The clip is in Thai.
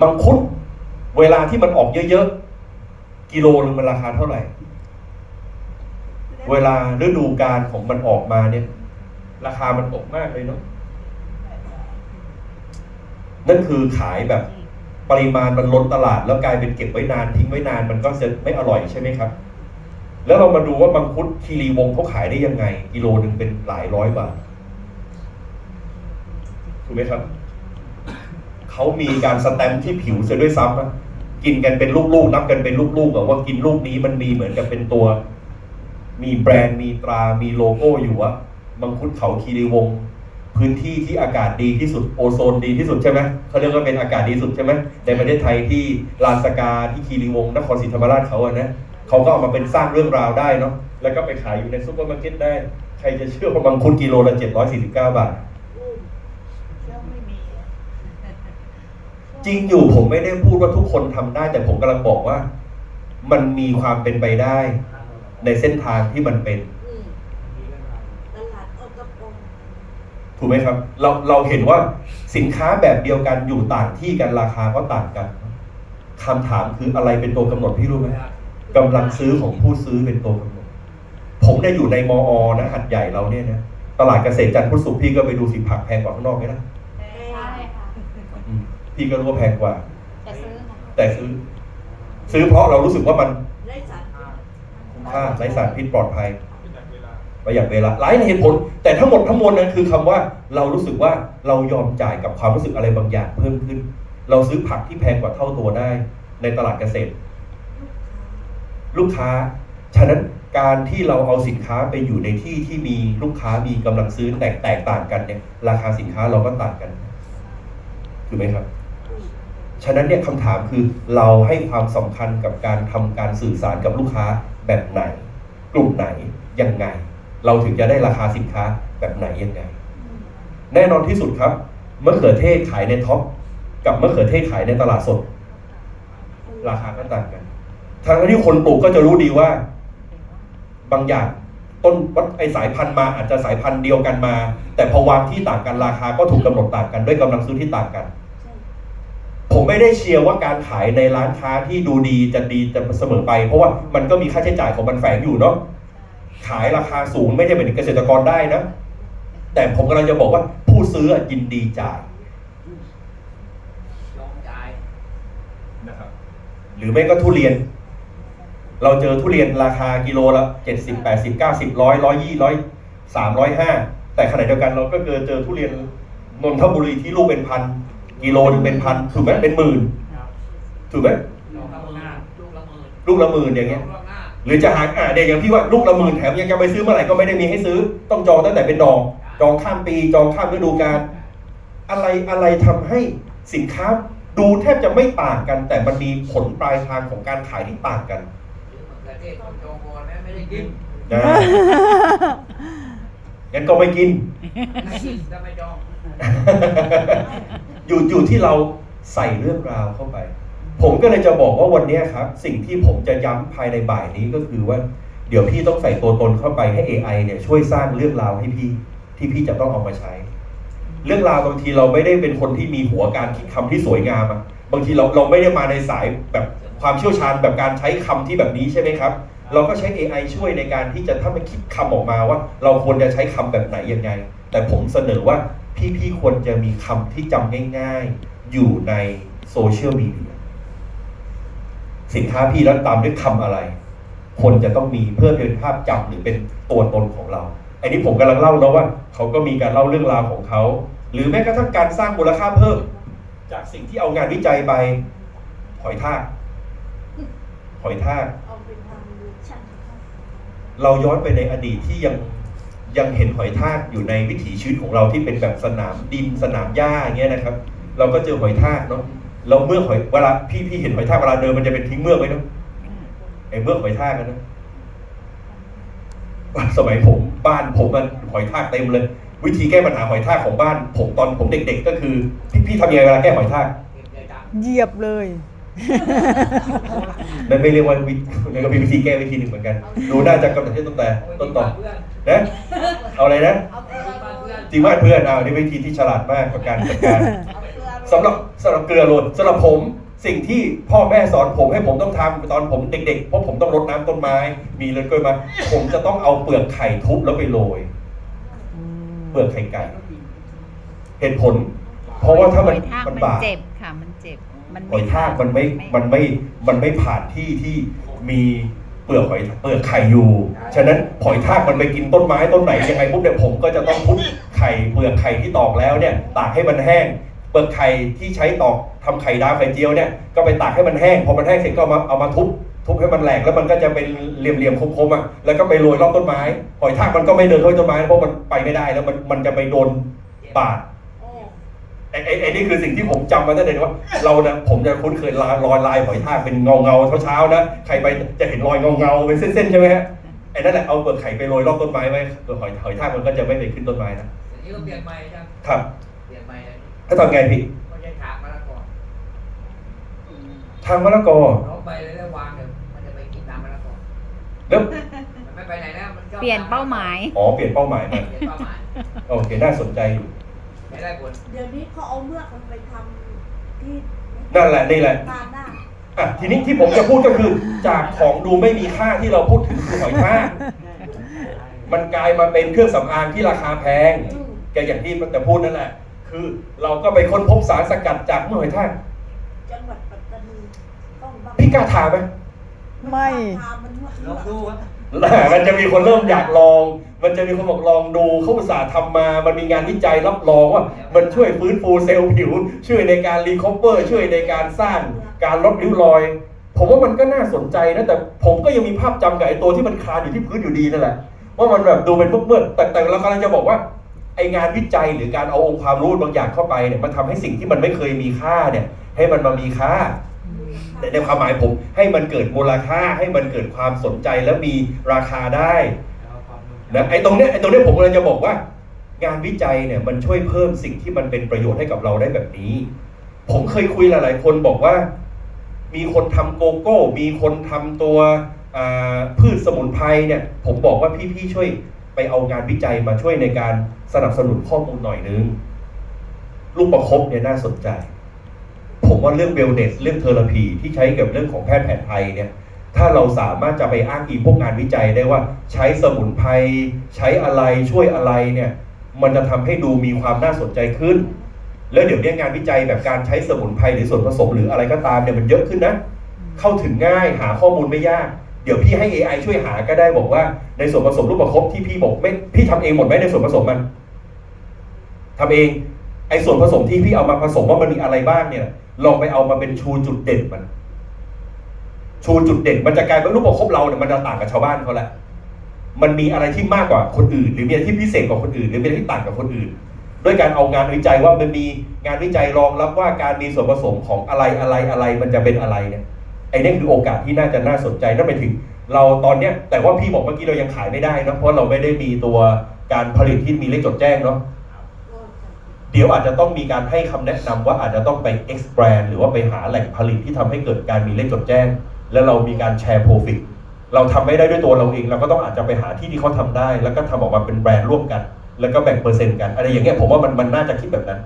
มังคุดเวลาที่มันออกเยอะๆ กิโลนึงมันราคาเท่าไหร่ เวลาฤดูกาลของมันออกมาเนี่ย ราคามันตกมากเลยเนาะนั่นคือขายแบบปริมาณมันล้นตลาด แล้วกลายเป็นเก็บไว้นานทิ้งไว้นานมันก็จะไม่อร่อยใช่ไหมครับ แล้วเรามาดูว่ามังคุดคีรีวงเขาขายได้ยังไง กิโลหนึ่งเป็นหลายร้อยบาทถูกไหมครับ เขามีการสแตมป์ที่ผิวเสียด้วยซ้ำอะกินกันเป็นลูกๆนับกันเป็นลูกๆแบบว่ากินลูกนี้มันมีเหมือนกับเป็นตัว มีแบรนด์มีตรามีโลโก้อยู่ว่ามังคุดเขาคีรีวงศ์พื้นที่ที่อากาศดีที่สุดโอโซนดีที่สุดใช่ไหมเขาเรียกว่าเป็นอากาศดีที่สุดใช่ไหมในประเทศไทยที่ลานสกาที่คีรีวงศ์นครศรีธรรมราชเขาอะนะเขาก็เอามาเป็นสร้างเรื่องราวได้เนาะแล้วก็ไปขายอยู่ในซุปเปอร์มาร์เก็ตได้ ใครจะเชื่อว่ามังคุดกิโลละ749 บาท เชื่อไม่มีอะ จริงอยู่ผมไม่ได้พูดว่าทุกคนทำได้ แต่ผมกำลังบอกว่า มันมีความเป็นไปได้ ในเส้นทางที่มันเป็นอืมตลาดเอากระโปรงถูกไหมครับ เราเราเห็นว่าสินค้าแบบเดียวกันอยู่ต่างที่กันราคาก็ต่างกันคำถามคืออะไรเป็นตัวกำหนดพี่รู้ไหมกำลังซื้อของผู้ซื้อเป็นตัวกำหนด ผมได้อยู่ในมอนะหัดใหญ่เราเนี่ยนะตลาดเกษตรจันทร์พุทธสุขพี่ก็ไปดูสิผักแพงกว่าข้างนอกไหมนะใช่ค่ะอืม พี่ก็รู้ว่าแพงกว่าจะซื้อค่ะแต่ซื้อ ซื้อเพราะเรารู้สึกว่ามันไร้สารพิษคุ้มค่าไร้สารพิษปลอดภัยประหยัดเวลาหลายเหตุผล แต่ทั้งหมดทั้งมวลนั้นคือคำว่าเรารู้สึกว่าเรายอมจ่ายกับความรู้สึกอะไรบางอย่างเพิ่มขึ้น เราซื้อผักที่แพงกว่าเท่าตัวได้ ในตลาดเกษตร ลูกค้า ฉะนั้นการที่เราเอาสินค้าไปอยู่ในที่ที่มีลูกค้ามีกำลังซื้อแตกแตกต่างกันเนี่ยราคาสินค้าเราก็ต่างกันถูกไหมครับ ฉะนั้นเนี่ยคำถามคือเราให้ความสำคัญกับการทำการสื่อสารกับลูกค้าแบบไหน กลุ่มไหนยังไง เราถึงจะได้ราคาสินค้าแบบไหนยังไง แน่นอนที่สุดครับมะเขือเทศขายในท็อปกับมะเขือเทศขายในตลาดสด ราคาก็ต่างกันทางที่คนปลูกก็จะรู้ดีว่า บางอย่างต้นวัดไอสายพันธุ์มาอาจจะสายพันธุ์เดียวกันมา แต่พอวางที่ต่างกันราคาก็ถูกกำหนดต่างกันด้วยกำลังซื้อที่ต่างกัน ผมไม่ได้เชียร์ว่าการขายในร้านค้าที่ดูดีจะดีจะเสมอไป เพราะว่ามันก็มีค่าใช้จ่ายของมันแฝงอยู่เนาะขายราคาสูงไม่ใช่เป็นเกษตรกรได้นะ แต่ผมกำลังจะบอกว่าผู้ซื้อยินดีจ่ายยอมจ่ายนะครับหรือไม่ก็ทุเรียน เราเจอทุเรียนราคากิโลละเจ็ดสิบแปดสิบเก้าสิบร้อยร้อยยี่ร้อยสามร้อยห้าแต่ขณะเดียวกันเราก็เจอเจอทุเรียนนนทบุรีที่ลูกเป็นพัน กิโลหนึงเป็นพันถูกไหมเป็นหมื่นถูกไหมลูกละหมื่นลูกละหมื่นลูกละหมื่นอย่างเงี้ยลูกละห้าหรือจะหาอ่าเด็กอย่างพี่ว่าลูกละหมื่นแถมยังจะไปซื้อเมื่อไหร่ก็ไม่ได้มีให้ซื้อ ต้องจองตั้งแต่เป็นดอก จองข้ามปีจองข้ามฤดูกาลอะไรอะไรทำให้สินค้าดูแทบจะไม่ต่างกัน แต่มันมีผลปลายทางของการขายที่ต่างกันซื้อมะเขือเทศคนจองก่อนนะไม่ได้กินนะงั้นก็ไม่กินไม่กินถ้าไม่จอง อยู่อยู่ที่เราใส่เรื่องราวเข้าไป ผมก็เลยจะบอกว่าวันนี้ครับ สิ่งที่ผมจะย้ำภายในบ่ายนี้ก็คือว่า เดี๋ยวพี่ต้องใส่ตัวตนเข้าไปให้ AI เนี่ยช่วยสร้างเรื่องราวให้พี่ที่พี่จะต้องเอามาใช้ เรื่องราวบางทีเราไม่ได้เป็นคนที่มีหัวการคิดคำที่สวยงามอะบางทีเราเราไม่ได้มาในสายแบบความเชี่ยวชาญแบบการใช้คำที่แบบนี้ใช่ไหมครับ เราก็ใช้ AI ช่วยในการที่จะถ้ามันคิดคำออกมาว่า เราควรจะใช้คำแบบไหนยังไง แต่ผมเสนอว่า พี่ๆควรจะมีคำที่จำง่ายๆ อยู่ในโซเชียลมีเดียสินค้าพี่แล้วตามด้วยคำอะไร คนจะต้องมีเพื่อเป็นภาพจำหรือเป็นตัวตนของเราอันนี้ผมกำลังเล่าแล้วว่า เขาก็มีการเล่าเรื่องราวของเขา หรือแม้กระทั่งการสร้างมูลค่าเพิ่ม จากสิ่งที่เอางานวิจัยไปหอยทากหอยทากเอาไปทำดูช่างเราย้อนไปในอดีตที่ยัง ยังเห็นหอยทากอยู่ในวิถีชีวิตของเราที่เป็นแบบสนามดินสนามหญ้าอย่างเงี้ยนะครับ เราก็เจอหอยทากเนาะเราเมื่อกหอยเวลาพี่พี่เห็นหอยทากเวลาเดินมันจะเป็นทิ้งเมือกไว้เนาะไอ้เมือกหอยทากอะนะสมัยผมบ้านผมมันหอยทากเต็มเลย วิธีแก้ปัญหาหอยทากของบ้าน ผมตอนผมเด็ก ๆ ก็คือพี่พี่ทำยังไงเวลาแก้หอยทากเก็บใจดเหยียบเลยนั่นไม่เรียกว่าวิธีนั่นก็เป็นวิธีแก้วิธีหนึ่งเหมือนกันดูน่าจะกำหนดที่ต้นแต่ำต้นต่อเพื่อ นนะเอาอะไรนะเอาเปลือกบ้านเพื่อนจริงว่าเพื่อนเอานี่วิธีที่ฉลาดมากกับการจัดการเอาเปลือกสำหรับสำหรับเกลือโรยสำหรับผมสิ่งที่พ่อแม่สอนผมให้ผมต้องทำตอนผมเด็กๆเพราะผมต้องรดน้ำต้นไม้ มีเลือดกล้วยมาผมจะต้องเอาเปลือกไข่ทุบแล้วไปโรยเปลือกไข่ไก่เหตุผล เพราะว่าถ้ามันหอยทากมันมันบาดเจ็บค่ะ มันเจ็บ มันหอยทากมันไม่มันไม่มันไม่ผ่านที่ที่มี เปลือกหอยเปลือกไข่อยู่ ฉะนั้นหอยทากมันไปกินต้นไม้ต้นไหนยังไงปุ๊บเนี่ยผมก็จะต้องทุบไข่เปลือกไข่ที่ตอกแล้วเนี่ยตากให้มันแห้ง เปลือกไข่ที่ใช้ตอกทำไข่ดาวไข่เจียวเนี่ยก็ไปตากให้มันแห้งพอมันแห้งเสร็จก็เอามาเอามาทุบทุบให้มันแหลกแล้วมันก็จะเป็นเหลี่ยมๆคมๆอะแล้วก็ไปโรยรอบต้นไม้หอยทากมันก็ไม่เดินเข้าต้นไม้เพราะมันไปไม่ได้แล้วมันมันจะไปโดนบาด ไอ้ไอ้ไอ้นี่คือสิ่งที่ผมจำมาตั้งแต่เด็กว่า เรานะผมจะคุ้นเคยลายรอยลายหอยทากเป็นเงาเงาๆเช้าๆนะใครไปจะเห็นรอยเงาเงาๆเป็นเส้นๆใช่ไหมฮะไอ้นั่นแหละเอาเปลือกไข่ไปโรยรอบต้นไม้ไว้เปลือกหอยหอยทากมันก็จะไม่ไปขึ้นต้นไม้นะเดี๋ยวนี้ก็เปลี่ยนใหม่จ้ะครับเปลี่ยนใหม่เลยถ้าทำไงพี่ไม่ใช่ถากมาแล้วก่อนทางมะละกอเราไปเลยแล้ววางเดี๋ยวมันจะไปกินตามมาแล้วก่อนแล้วมันไม่ไปไหนแล้วมันชอบเปลี่ยนเป้าหมาย อ๋อเปลี่ยนเป้าหมายมาเปลี่ยนเป้าหมายโอเคน่าสนใจอยู่ ไม่ได้ผลเดี๋ยวนี้เขาเอาเมือกมันไปทำที่นั่นแหละนี่แหละตาหน้าอะทีนี้ที่ผมจะพูดก็คือ จากของดูไม่มีค่าที่เราพูดถึงคือหอยทากมันกลายมาเป็นเครื่องสำอางที่ราคาแพงอืมแกอย่างที่มันจะพูดนั่นแหละ คือเราก็ไปค้นพบสารสกัดจากเมื่อหอยทากจังหวัดปัตตานีต้องบังพี่กล้าทาไหม ไม่ทามันเมือกลองดูครับมันจะมีคนเริ่มอยากลอง มันจะมีคนบอกลองดูเขาอุตส่าห์ทำมา มันมีงานวิจัยรับรองว่า มันช่วยฟื้นฟูเซลล์ผิว ช่วยในการรีคอเวอร์ช่วยในการสร้างการลดริ้วรอย ผมว่ามันก็น่าสนใจนะ แต่ผมก็ยังมีภาพจำกับไอ้ตัวที่มันคาอยู่ที่พื้นอยู่ดีนั่นแหละ ว่ามันแบบดูเป็นเมื่อแต่แต่เรากำลังจะบอกว่าไองานวิจัยหรือการเอาองค์ความรู้บางอย่างเข้าไปเนี่ยมันทำให้สิ่งที่มันไม่เคยมีค่าเนี่ย ให้มันมามีค่าในความหมายผมให้มันเกิดมูลค่าให้มันเกิดความสนใจและมีราคาได้ นะไอ้ตรงเนี้ยไอ้ตรงเนี้ยผมกำลังจะบอกว่า งานวิจัยเนี่ยมันช่วยเพิ่มสิ่งที่มันเป็นประโยชน์ให้กับเราได้แบบนี้ ผมเคยคุยหลาย ๆ คนบอกว่า มีคนทำโกโก้ มีคนทำตัวพืชสมุนไพรเนี่ยผมบอกว่าพี่ๆช่วยไปเอางานวิจัยมาช่วยในการสนับสนุนข้อมูลหน่อยนึงลูกประคบเนี่ยน่าสนใจ ผมว่าเรื่องเวลเนสเรื่องเทอราพีที่ใช้กับเรื่องของแพทย์แผนไทยเนี่ย ถ้าเราสามารถจะไปอ้างอิงพวกงานวิจัยได้ว่าใช้สมุนไพรใช้อะไรช่วยอะไรเนี่ยมันจะทำให้ดูมีความน่าสนใจขึ้น แล้วเดี๋ยวนี้งานวิจัยแบบการใช้สมุนไพรหรือส่วนผสมหรืออะไรก็ตามเนี่ยมันเยอะขึ้นนะ เข้าถึงง่ายหาข้อมูลไม่ยาก เดี๋ยวพี่ให้ AI ช่วยหาก็ได้บอกว่าในส่วนผสมรูปประคบที่พี่บอกไม่พี่ทำเองหมดไหมในส่วนผสมมันทำเองไอ้ส่วนผสมที่พี่เอามาผสมว่ามันมีอะไรบ้างเนี่ย ลองไปเอามาเป็นชูจุดเด่นมัน ชูจุดเด่นมันจะกลายเป็นรูปประคบเราเนี่ยมันจะต่างกับชาวบ้านเขาแหละมันมีอะไรที่มากกว่าคนอื่น หรือมีอะไรที่พิเศษกว่าคนอื่น หรือมีอะไรที่ต่างกับคนอื่น ด้วยการเอางานวิจัยว่ามันมีงานวิจัยรองรับว่าการมีส่วนผสมของอะไรอะไรอะไรมันจะเป็นอะไรเนี่ยไอ้นี่คือโอกาสที่น่าจะน่าสนใจนั่นหมายถึง เราตอนเนี้ยแต่ว่าพี่บอกเมื่อกี้เรายังขายไม่ได้นะเพราะเราไม่ได้มีตัวการผลิตที่มีเลขจดแจ้งเนาะเดี๋ยวอาจจะต้องมีการให้คำแนะนำว่าอาจจะต้องไป expand หรือว่าไปหาแหล่งผลิตที่ทำให้เกิดการมีเลขจดแจ้ง แล้วเรามีการแชร์ profit เราทำไม่ได้ด้วยตัวเราเอง เราก็ต้องอาจจะไปหาที่ที่เขาทำได้ แล้วก็ทำออกมาเป็นแบรนด์ร่วมกัน แล้วก็แบ่งเปอร์เซ็นต์กันอะไรอย่างเงี้ยผมว่ามันมันน่าจะคิดแบบนั้น